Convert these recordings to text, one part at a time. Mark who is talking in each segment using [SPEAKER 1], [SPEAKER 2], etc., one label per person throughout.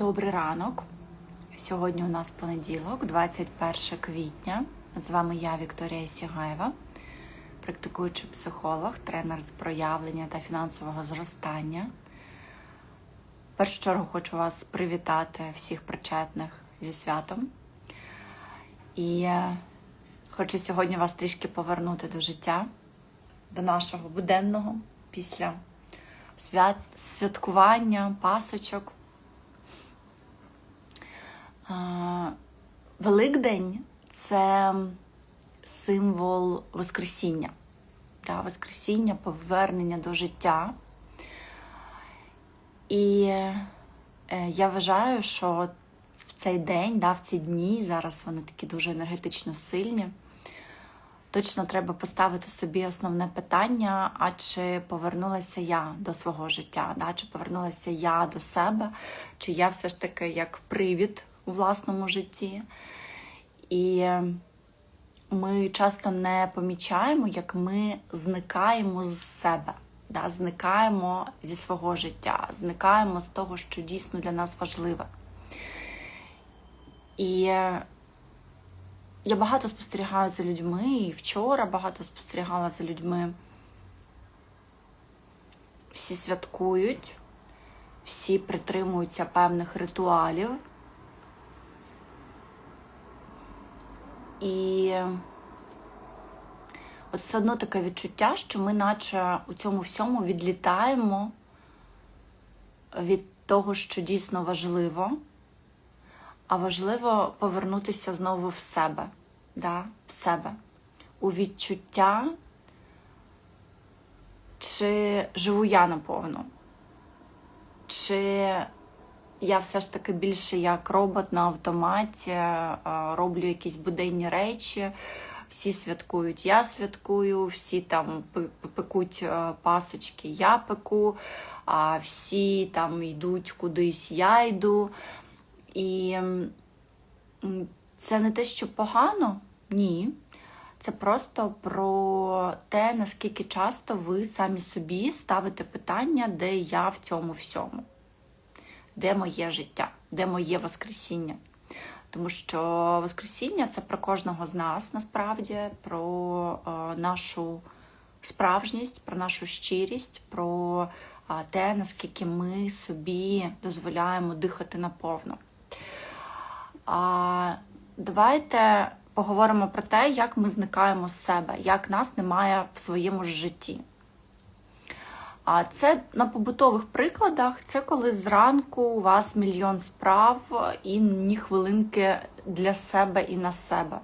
[SPEAKER 1] Добрий ранок. Сьогодні у нас понеділок, 21 квітня. З вами я, Вікторія Сігаєва, практикуючий психолог, тренер з проявлення та фінансового зростання. В першу чергу хочу вас привітати всіх причетних зі святом. І е, хочу сьогодні вас трішки повернути до життя, до нашого буденного після свят, святкування, пасочок. Великдень це символ Воскресіння, да, Воскресіння, повернення до життя. І е, я вважаю, що в цей день, да, в ці дні, зараз вони такі дуже енергетично сильні. Точно треба поставити собі основне питання: а чи повернулася я до свого життя, да? чи повернулася я до себе, чи я все ж таки як привід у власному житті. І ми часто не помічаємо, як ми зникаємо з себе, да? зникаємо зі свого життя, зникаємо з того, що дійсно для нас важливе. І я багато спостерігаю за людьми, і вчора багато спостерігала за людьми. Всі святкують, всі притримуються певних ритуалів. І от все одно таке відчуття, що ми, наче у цьому всьому, відлітаємо від того, що дійсно важливо, а важливо повернутися знову в себе, да? в себе, у відчуття, чи живу я наповну, чи я все ж таки більше як робот на автоматі, е, роблю якісь буденні речі. Всі святкують, я святкую, всі там пекуть е, пасочки, я пеку, а всі там йдуть кудись, я йду. І це не те, що погано, ні. Це просто про те, наскільки часто ви самі собі ставите питання, де я в цьому всьому де моє життя, де моє Воскресіння. Тому що Воскресіння це про кожного з нас насправді, про е, нашу справжність, про нашу щирість, про е, те, наскільки ми собі дозволяємо дихати наповно. Давайте поговоримо про те, як ми зникаємо з себе, як нас немає в своєму житті. А це на побутових прикладах, це коли зранку у вас мільйон справ і ні хвилинки для себе і на себе.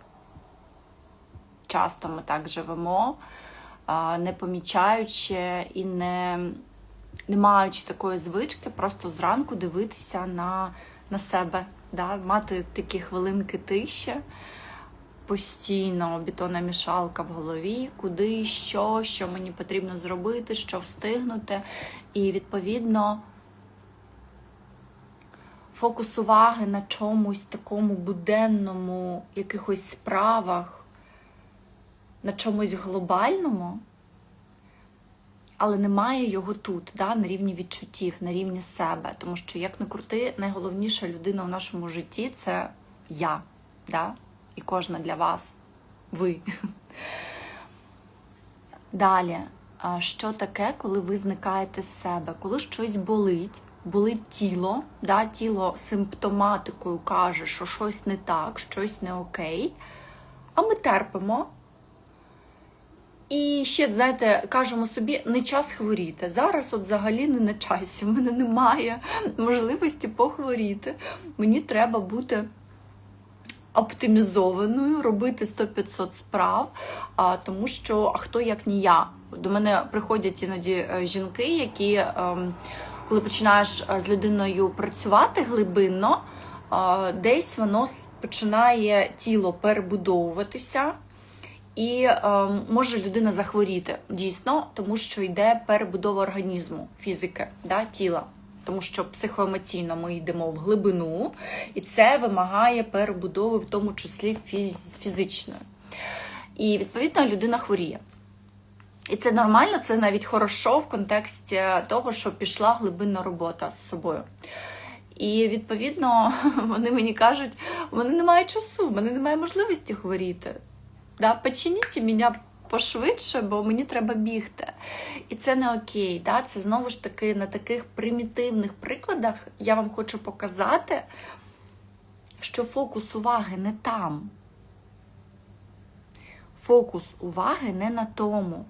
[SPEAKER 1] Часто ми так живемо, не помічаючи і не не маючи такої звички, просто зранку дивитися на на себе, да? мати такі хвилинки тиші постійно бетонна мішалка в голові, куди, що, що мені потрібно зробити, що встигнути. І, відповідно, фокус уваги на чомусь такому буденному, якихось справах, на чомусь глобальному, але немає його тут, да, на рівні відчуттів, на рівні себе. Тому що, як не крути, найголовніша людина в нашому житті це я. Да? І кожна для вас ви. Далі, що таке, коли ви зникаєте з себе? Коли щось болить, болить тіло, да, тіло симптоматикою каже, що щось не так, щось не окей, а ми терпимо. І ще, знаєте, кажемо собі, не час хворіти. Зараз от взагалі не на часі. В мене немає можливості похворіти. Мені треба бути оптимізованою, робити 100-500 справ, а, тому що а хто як ні я. До мене приходять іноді е, жінки, які, ем, коли починаєш е, з людиною працювати глибинно, десь воно починає тіло перебудовуватися. І е, може людина захворіти дійсно, тому що йде перебудова організму, фізики, да, тіла тому що психоемоційно ми йдемо в глибину, і це вимагає перебудови, в тому числі фізичної. І, відповідно, людина хворіє. І це нормально, це навіть хорошо в контексті того, що пішла глибинна робота з собою. І відповідно вони мені кажуть, у мене немає часу, у мене немає можливості хворіти. Да? Починіть мене пошвидше, бо мені треба бігти. І це не окей. Да? Це знову ж таки на таких примітивних прикладах я вам хочу показати, що фокус уваги не там. Фокус уваги не на тому.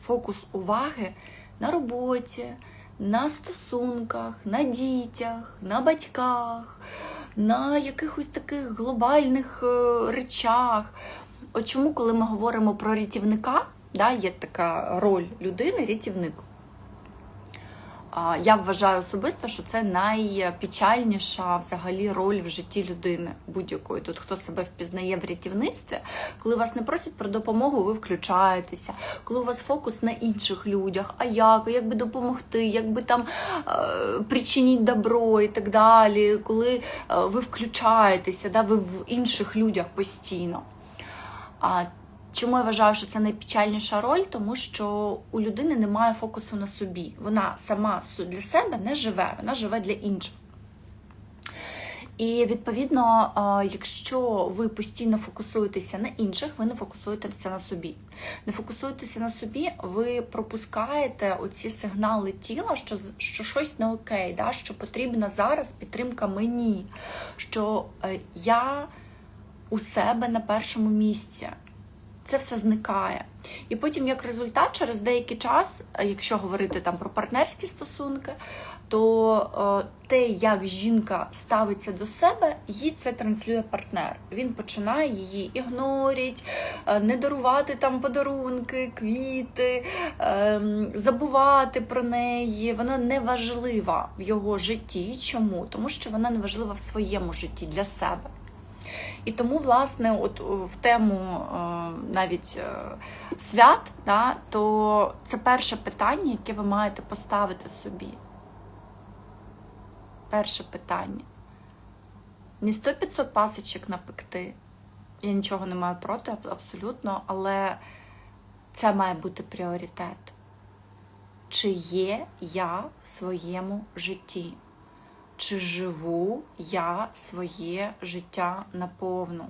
[SPEAKER 1] Фокус уваги на роботі, на стосунках, на дітях, на батьках, на якихось таких глобальних е, речах. От чому, коли ми говоримо про рятівника, да, є така роль людини рятівник. Я вважаю особисто, що це найпечальніша взагалі роль в житті людини будь-якої. Тут хто себе впізнає в рятівництві, коли вас не просять про допомогу, ви включаєтеся, коли у вас фокус на інших людях, а як, як би допомогти, як би там е, причинити добро і так далі, коли е, ви включаєтеся, да, ви в інших людях постійно. А Чому я вважаю, що це найпечальніша роль? Тому що у людини немає фокусу на собі. Вона сама для себе не живе, вона живе для інших. І відповідно, якщо ви постійно фокусуєтеся на інших, ви не фокусуєтеся на собі. Не фокусуєтеся на собі, ви пропускаєте оці сигнали тіла, що що щось не окей, да? що потрібна зараз підтримка мені, що е, я у себе на першому місці це все зникає. І потім, як результат, через деякий час, якщо говорити там про партнерські стосунки, то е, те, як жінка ставиться до себе, їй це транслює партнер. Він починає її ігнорити, е, не дарувати там подарунки, квіти, е, забувати про неї. Вона не важлива в його житті. Чому? Тому що вона не важлива в своєму житті для себе. І тому, власне, от в тему е, навіть е, свят, да, то це перше питання, яке ви маєте поставити собі. Перше питання. Не 100-500 пасочок напекти. Я нічого не маю проти, абсолютно, але це має бути пріоритет. Чи є я в своєму житті? Чи живу я своє життя наповну?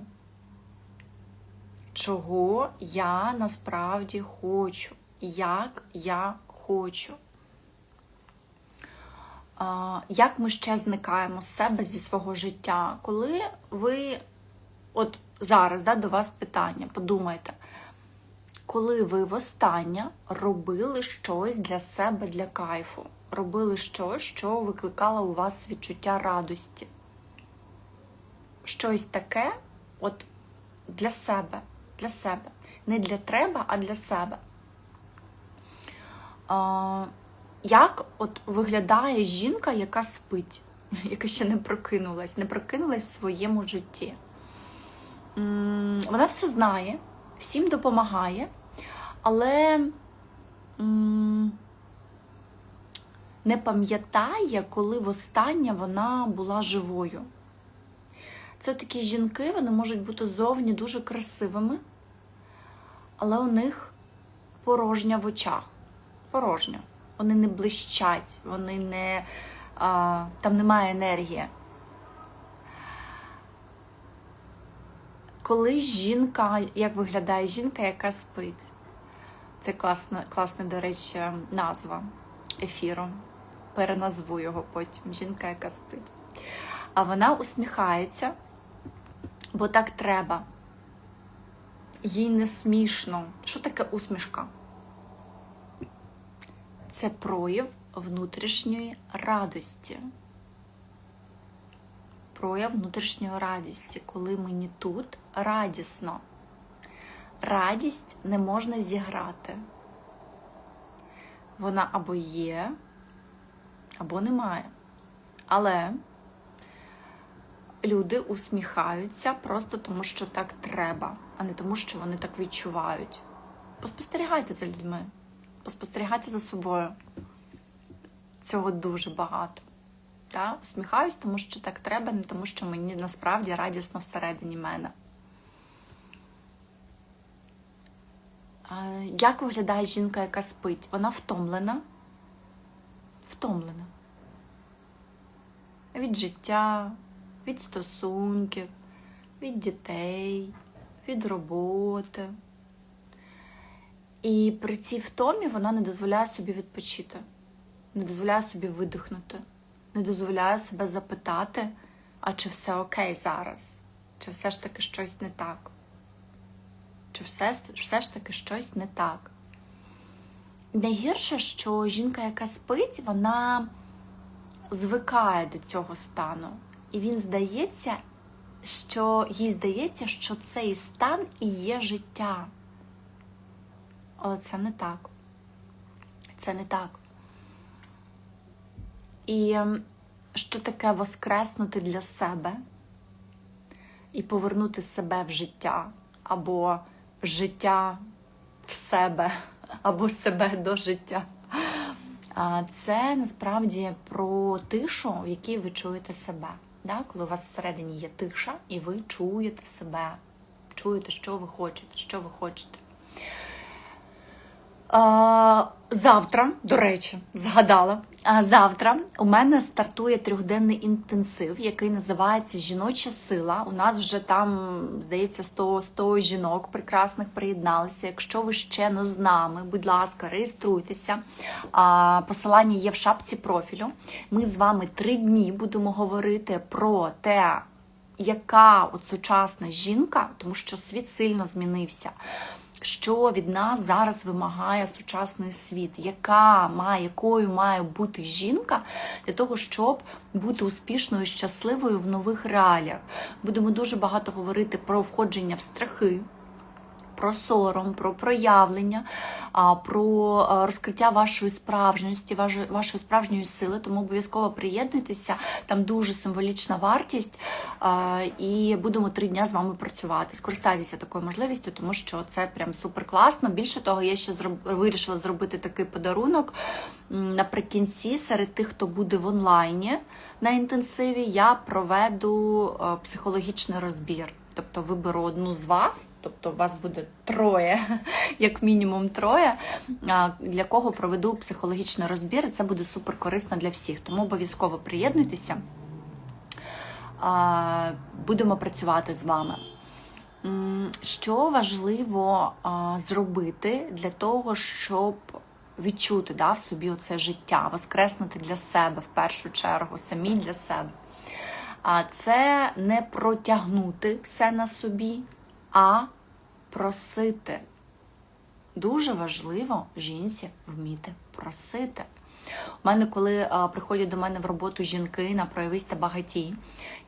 [SPEAKER 1] Чого я насправді хочу? Як я хочу? Як ми ще зникаємо з себе зі свого життя? Коли ви, от зараз да, до вас питання, подумайте, коли ви востаннє робили щось для себе для кайфу? Робили щось, що викликало у вас відчуття радості. Щось таке от для себе, для себе. Не для треба, а для себе. А, Як от виглядає жінка, яка спить, яка ще не прокинулась, не прокинулась в своєму житті? Вона все знає, всім допомагає, але не пам'ятає, коли востаннє вона була живою. Це такі жінки, вони можуть бути зовні дуже красивими, але у них порожня в очах. Порожня. Вони не блищать, вони не, а, там немає енергії. Коли жінка, як виглядає жінка, яка спить? Це класна, класна, до речі, назва ефіру переназву його потім. Жінка, яка спить. А вона усміхається, бо так треба. Їй не смішно. Що таке усмішка? Це прояв внутрішньої радості. Прояв внутрішньої радості, коли мені тут радісно. Радість не можна зіграти. Вона або є, або немає. Але люди усміхаються просто тому, що так треба, а не тому, що вони так відчувають. Поспостерігайте за людьми, поспостерігайте за собою. Цього дуже багато. Так? Усміхаюсь, тому що так треба, не тому, що мені насправді радісно всередині мене. Як виглядає жінка, яка спить? Вона втомлена втомлена. від життя, від стосунків, від дітей, від роботи. І при цій втомі вона не дозволяє собі відпочити, не дозволяє собі видихнути, не дозволяє себе запитати, а чи все окей зараз, чи все ж таки щось не так, чи все, все ж таки щось не так. Найгірше, що жінка, яка спить, вона звикає до цього стану. І він здається, що їй здається, що цей стан і є життя. Але це не так. Це не так. І ем, що таке воскреснути для себе і повернути себе в життя, або життя в себе, або себе до життя. Це насправді про тишу, в якій ви чуєте себе. Да? Коли у вас всередині є тиша, і ви чуєте себе, чуєте, що ви хочете, що ви хочете. Завтра, до речі, згадала. Завтра у мене стартує трьохденний інтенсив, який називається Жіноча сила. У нас вже там, здається, 100, 100 жінок прекрасних приєдналися. Якщо ви ще не з нами, будь ласка, реєструйтеся. Посилання є в шапці профілю. Ми з вами три дні будемо говорити про те, яка от сучасна жінка, тому що світ сильно змінився що від нас зараз вимагає сучасний світ, яка має, якою має бути жінка для того, щоб бути успішною, щасливою в нових реаліях. Будемо дуже багато говорити про входження в страхи. Про сором, про проявлення, про розкриття вашої справжності, вашої справжньої сили, тому обов'язково приєднуйтеся, там дуже символічна вартість, і будемо три дня з вами працювати. Скористайтеся такою можливістю, тому що це прям супер класно. Більше того, я ще вирішила зробити такий подарунок наприкінці, серед тих, хто буде в онлайні на інтенсиві, я проведу психологічний розбір. Тобто виберу одну з вас, тобто вас буде троє, як мінімум троє, для кого проведу психологічний розбір, і це буде супер корисно для всіх. Тому обов'язково приєднуйтеся, будемо працювати з вами. Що важливо зробити для того, щоб відчути да, в собі оце життя, воскреснути для себе в першу чергу, самі для себе. А це не протягнути все на собі, а просити. Дуже важливо жінці вміти просити. У мене, коли а, приходять до мене в роботу жінки на проявись та багатій,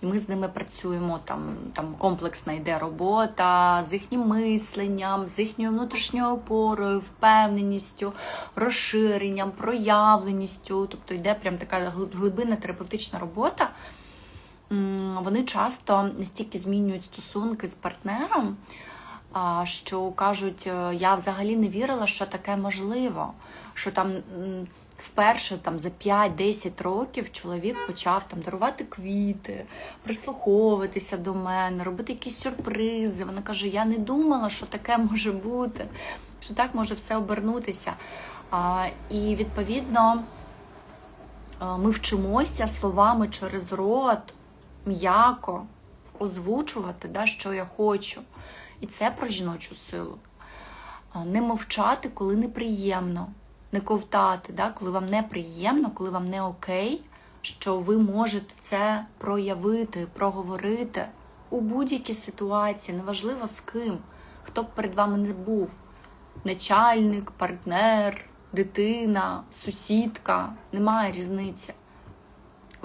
[SPEAKER 1] і ми з ними працюємо, там там комплексна йде робота з їхнім мисленням, з їхньою внутрішньою опорою, впевненістю, розширенням, проявленістю. Тобто йде прям така глибинна терапевтична робота вони часто настільки змінюють стосунки з партнером, що кажуть, «Е, я взагалі не вірила, що таке можливо. Що там вперше там за 5-10 років чоловік почав там дарувати квіти, прислуховуватися до мене, робити якісь сюрпризи. Вона каже: Я не думала, що таке може бути, що так може все обернутися. І відповідно ми вчимося словами через рот м'яко озвучувати, да, що я хочу. І це про жіночу силу. Не мовчати, коли неприємно, не ковтати, да, коли вам неприємно, коли вам не окей, що ви можете це проявити, проговорити у будь-якій ситуації, неважливо з ким, хто б перед вами не був. Начальник, партнер, дитина, сусідка, немає різниці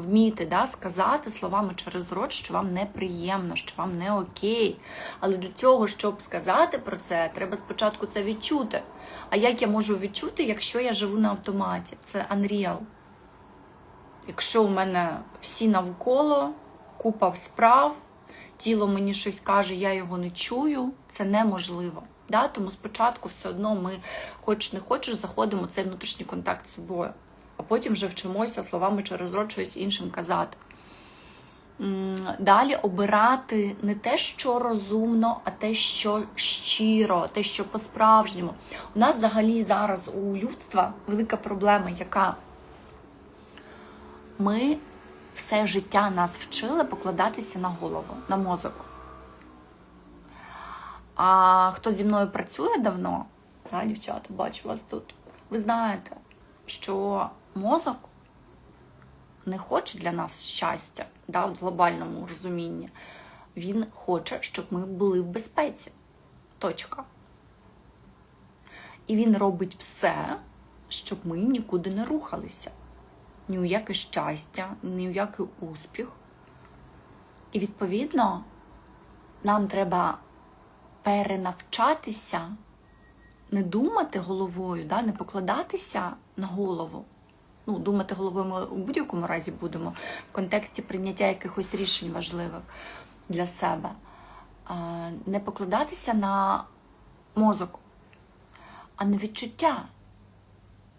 [SPEAKER 1] вміти да, сказати словами через рот, що вам неприємно, що вам не окей. Але для цього, щоб сказати про це, треба спочатку це відчути. А як я можу відчути, якщо я живу на автоматі? Це unreal. Якщо у мене всі навколо, купа справ, тіло мені щось каже, я його не чую, це неможливо. Да? Тому спочатку все одно ми, хоч не хочеш, заходимо в цей внутрішній контакт з собою а потім вже вчимося словами через рот щось іншим казати. Далі обирати не те, що розумно, а те, що щиро, те, що по-справжньому. У нас взагалі зараз у людства велика проблема, яка ми все життя нас вчили покладатися на голову, на мозок. А хто зі мною працює давно, а, дівчата, бачу вас тут, ви знаєте, що мозок не хоче для нас щастя да, в глобальному розумінні. Він хоче, щоб ми були в безпеці. Точка. І він робить все, щоб ми нікуди не рухалися. Ні у яке щастя, ні у який успіх. І відповідно нам треба перенавчатися, не думати головою, да, не покладатися на голову. Ну, думати головою ми у будь-якому разі будемо в контексті прийняття якихось рішень важливих для себе. Не покладатися на мозок, а на відчуття.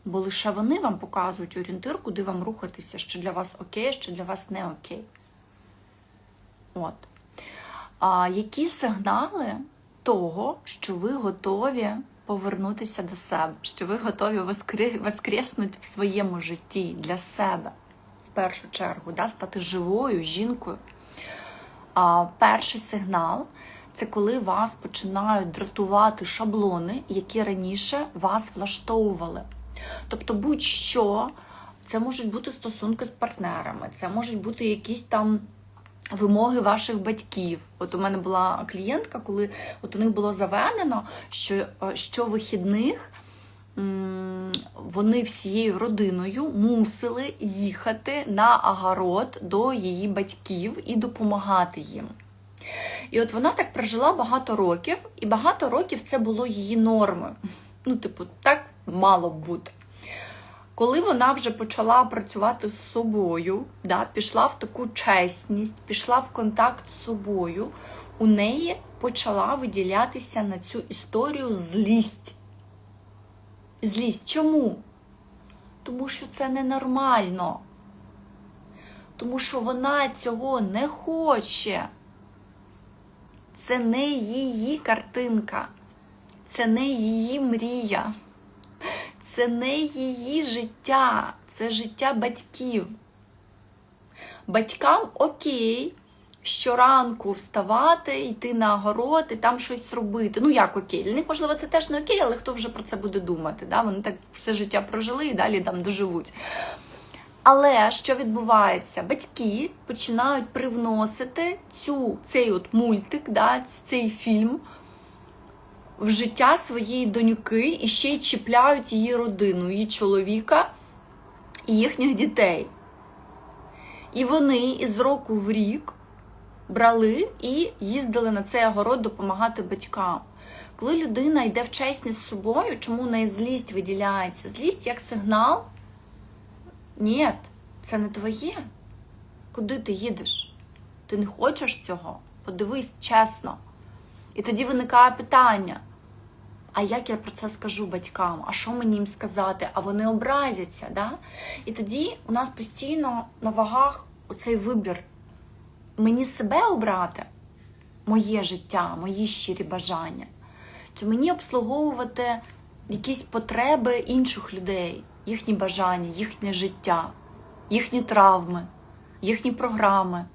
[SPEAKER 1] Бо лише вони вам показують орієнтир, куди вам рухатися, що для вас окей, що для вас не окей. От. А які сигнали того, що ви готові повернутися до себе, що ви готові воскре- воскреснути в своєму житті для себе, в першу чергу, да, стати живою жінкою? А, перший сигнал це коли вас починають дратувати шаблони, які раніше вас влаштовували. Тобто, будь-що, це можуть бути стосунки з партнерами, це можуть бути якісь там вимоги ваших батьків. От у мене була клієнтка, коли от у них було заведено, що е, щовихідних м, вони всією родиною мусили їхати на агород до її батьків і допомагати їм. І от вона так прожила багато років, і багато років це було її нормою. Ну, типу, так мало бути. Коли вона вже почала працювати з собою, да, пішла в таку чесність, пішла в контакт з собою, у неї почала виділятися на цю історію злість. Злість. Чому? Тому що це ненормально. Тому що вона цього не хоче. Це не її картинка, це не її мрія, це не її життя, це життя батьків. Батькам окей, щоранку вставати, йти на огород і там щось робити. Ну, як окей? Для них, можливо, це теж не окей, але хто вже про це буде думати? Да? Вони так все життя прожили і далі там доживуть. Але що відбувається? Батьки починають привносити цю, цей от мультик, да, цей фільм в життя своєї доньки і ще й чіпляють її родину, її чоловіка і їхніх дітей. І вони із року в рік брали і їздили на цей огород допомагати батькам. Коли людина йде в чесність з собою, чому в неї злість виділяється? Злість як сигнал. Ні, це не твоє. Куди ти їдеш? Ти не хочеш цього? Подивись чесно. І тоді виникає питання: а як я про це скажу батькам? А що мені їм сказати? А вони образяться. Да? І тоді у нас постійно на вагах оцей вибір. Мені себе обрати, моє життя, мої щирі бажання, чи мені обслуговувати якісь потреби інших людей, їхні бажання, їхнє життя, їхні травми, їхні програми.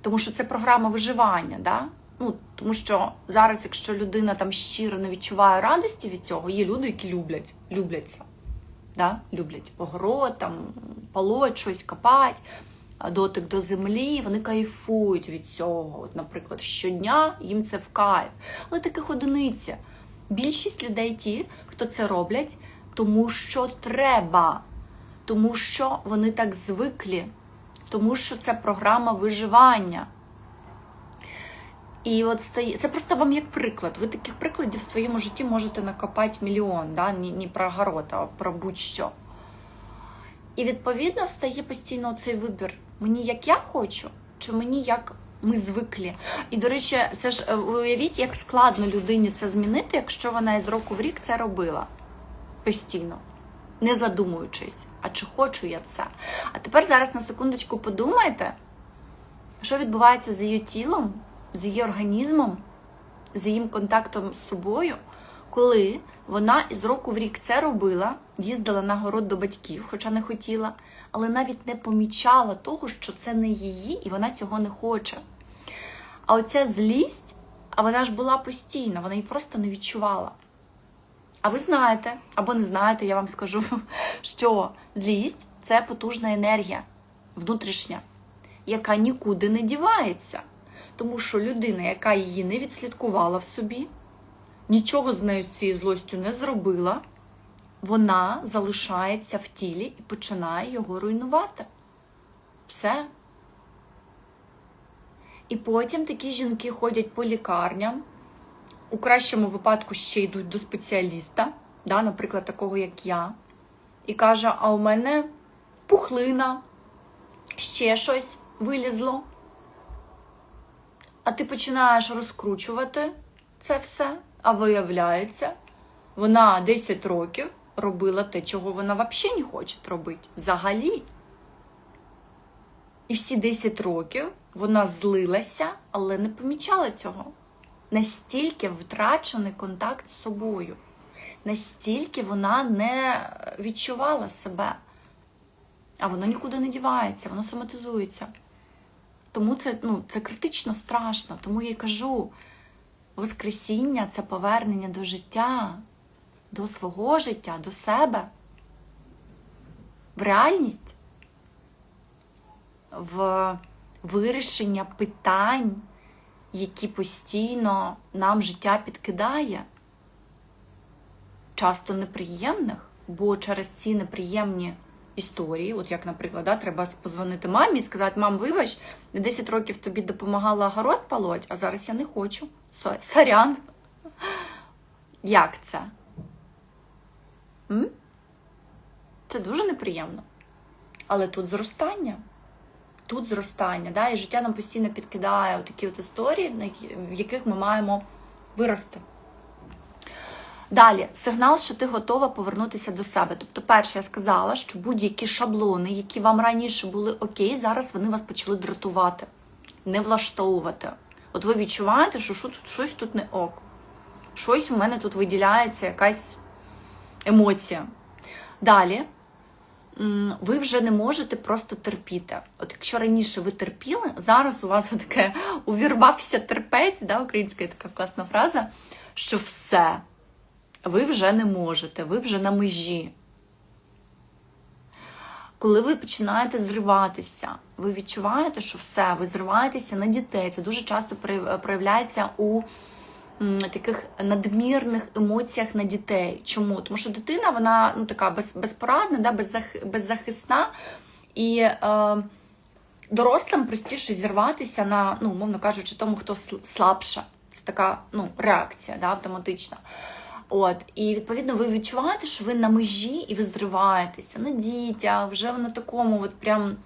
[SPEAKER 1] Тому що це програма виживання, да? Ну, тому що зараз, якщо людина там щиро не відчуває радості від цього, є люди, які люблять, любляться. Да? Люблять огород, там, полоть, щось копати, дотик до землі, вони кайфують від цього. От, наприклад, щодня їм це в кайф. Але таких одиниця. Більшість людей ті, хто це роблять, тому що треба, тому що вони так звиклі, тому що це програма виживання. І от стає, це просто вам як приклад. Ви таких прикладів в своєму житті можете накопати мільйон, да? не, не про огород, а про будь-що. І відповідно встає постійно цей вибір: мені як я хочу, чи мені як ми звиклі. І, до речі, це ж е, уявіть, як складно людині це змінити, якщо вона із року в рік це робила постійно, не задумуючись, а чи хочу я це. А тепер зараз на секундочку подумайте, що відбувається з її тілом, з її організмом, з її контактом з собою, коли вона із року в рік це робила, їздила на город до батьків, хоча не хотіла, але навіть не помічала того, що це не її, і вона цього не хоче. А оця злість, а вона ж була постійна, вона її просто не відчувала. А ви знаєте, або не знаєте, я вам скажу, що злість це потужна енергія внутрішня, яка нікуди не дівається. Тому що людина, яка її не відслідкувала в собі, нічого з нею з цією злостю не зробила, вона залишається в тілі і починає його руйнувати. Все. І потім такі жінки ходять по лікарням, у кращому випадку ще йдуть до спеціаліста, да, наприклад, такого як я, і каже: а у мене пухлина, ще щось вилізло. А ти починаєш розкручувати це все, а виявляється, вона 10 років робила те, чого вона взагалі не хоче робити. Взагалі. І всі 10 років вона злилася, але не помічала цього. Настільки втрачений контакт з собою, настільки вона не відчувала себе. А воно нікуди не дівається, воно соматизується. Тому це, ну, це критично страшно. Тому я й кажу: Воскресіння це повернення до життя, до свого життя, до себе, в реальність, в вирішення питань, які постійно нам життя підкидає, часто неприємних, бо через ці неприємні історії, от як, наприклад, да, треба позвонити мамі і сказати, мам, вибач, 10 років тобі допомагала город полоть, а зараз я не хочу. Со- Сорян. Як це? М? Це дуже неприємно. Але тут зростання. Тут зростання, да? і життя нам постійно підкидає такі от історії, в яких ми маємо вирости. Далі, сигнал, що ти готова повернутися до себе. Тобто, перше, я сказала, що будь-які шаблони, які вам раніше були окей, зараз вони вас почали дратувати, не влаштовувати. От ви відчуваєте, що що щось тут не ок. Щось у мене тут виділяється, якась емоція. Далі, ви вже не можете просто терпіти. От якщо раніше ви терпіли, зараз у вас таке увірвався терпець, да, українська така класна фраза, що все ви вже не можете, ви вже на межі. Коли ви починаєте зриватися, ви відчуваєте, що все, ви зриваєтеся на дітей. Це дуже часто проявляється у таких надмірних емоціях на дітей. Чому? Тому що дитина вона ну, така без, безпорадна, да, беззахисна, і е, дорослим простіше зірватися на, ну, мовно кажучи, тому, хто сл- слабша. Це така ну, реакція да, автоматична. От, і відповідно ви відчуваєте, що ви на межі і ви зриваєтеся на дітях, вже на такому, от прям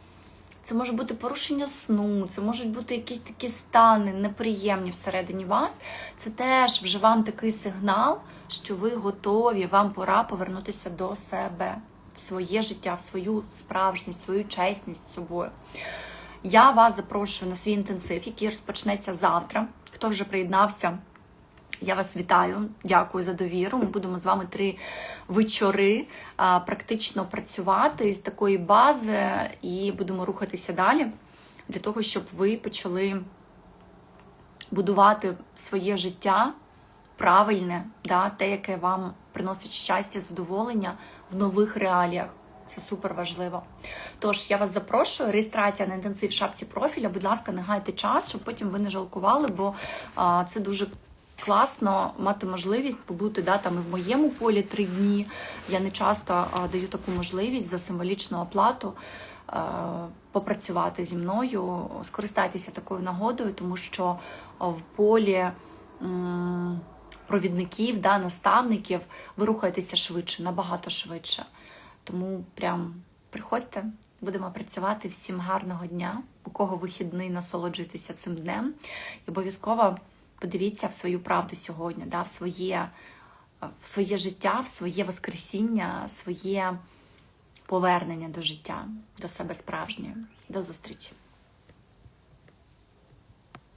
[SPEAKER 1] це може бути порушення сну, це можуть бути якісь такі стани неприємні всередині вас. Це теж вже вам такий сигнал, що ви готові, вам пора повернутися до себе, в своє життя, в свою справжність, свою чесність з собою. Я вас запрошую на свій інтенсив, який розпочнеться завтра. Хто вже приєднався? Я вас вітаю, дякую за довіру. Ми будемо з вами три вечори практично працювати з такої бази і будемо рухатися далі для того, щоб ви почали будувати своє життя правильне, да, те, яке вам приносить щастя, задоволення в нових реаліях. Це супер важливо. Тож я вас запрошую. Реєстрація на інтенсив в шапці профіля. Будь ласка, не гайте час, щоб потім ви не жалкували, бо а, це дуже класно мати можливість побути да, там і в моєму полі три дні. Я не часто даю таку можливість за символічну оплату попрацювати зі мною. Скористайтеся такою нагодою, тому що в полі. Провідників, да, наставників, ви рухаєтеся швидше, набагато швидше. Тому прям приходьте, будемо працювати. Всім гарного дня. У кого вихідний, насолоджуйтеся цим днем. І обов'язково подивіться в свою правду сьогодні, да, в, своє, в своє життя, в своє воскресіння, своє повернення до життя, до себе справжньої. До зустрічі!